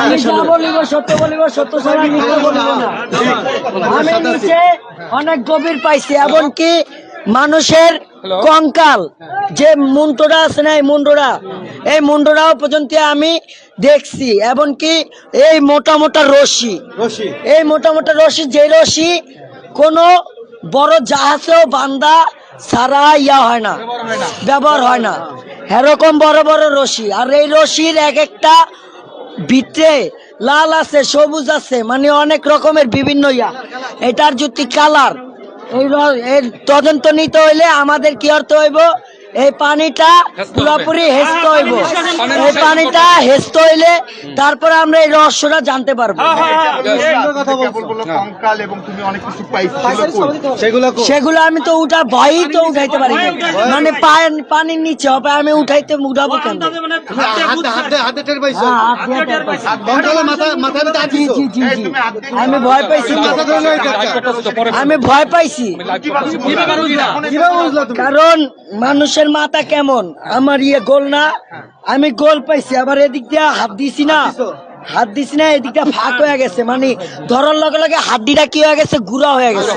আমি যা বলিব সত্য বলিব সত্য ছাড়া মিথ্যা বলিব না। আমি নিচে অনেক গভীর পাইছি এমনকি মানুষের কঙ্কাল যে মুন্ডটা আছে না এই মুন্ডটা এই মুন্ডটাও পর্যন্ত আমি দেখছি এমনকি এই মোটা মোটা রশি। এই মোটা মোটা রশি যে রশি কোনো বড় জাহাজেও বান্দা সারা ইয়া হয় না। ব্যবহার হয় না। এরকম বড় বড় রশি আর এই রশির এক একটা ভিতরে লাল আছে, সবুজ আছে মানে অনেক রকমের বিভিন্ন ইয়া। এটার যদি কালার। এই তদন্ত নিতে হইলে আমাদের কি অর্থ হইব? এই পানিটা পুরোপুরি হেসতে হইব। এই পানিটা হেসতে হইলে তারপরে আমরা এই রহস্যটা জানতে পারব। কিছু পাইছো। সেগুলো আমি তো উঠা ভয়ই তো উঠাইতে পারি মানে পায়ের- পানির নিচে হবে আমি উঠাইতে উঠাবো কেন হ্যাঁ, দিয়ে আমি ভয় পাইছি। আমি ভয় পাইছি। কারণ বুঝলা? মানুষের মাথা কেমন আমার ইয়ে গোল না আমি গোল পাইছি আবার এদিক দিয়ে হাত দিছি না হাত দিছি না এদিক দিয়ে ফাঁক হয়ে গেছে মানে ধরার লগে লগে হাড্ডিটা কি হয়ে গেছে গুড়া হয়ে গেছে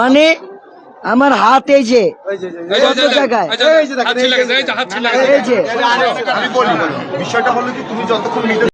মানে আমার হাত এই যে এই যে এই যে, এই যে, কত জায়গায়? এই যে, হাত ছিল, এই যে, হাত ছিল, এই যে, হাত ছিল। এই যে আমি বলি বিষয়টা হলো কি তুমি যতক্ষণ নিতে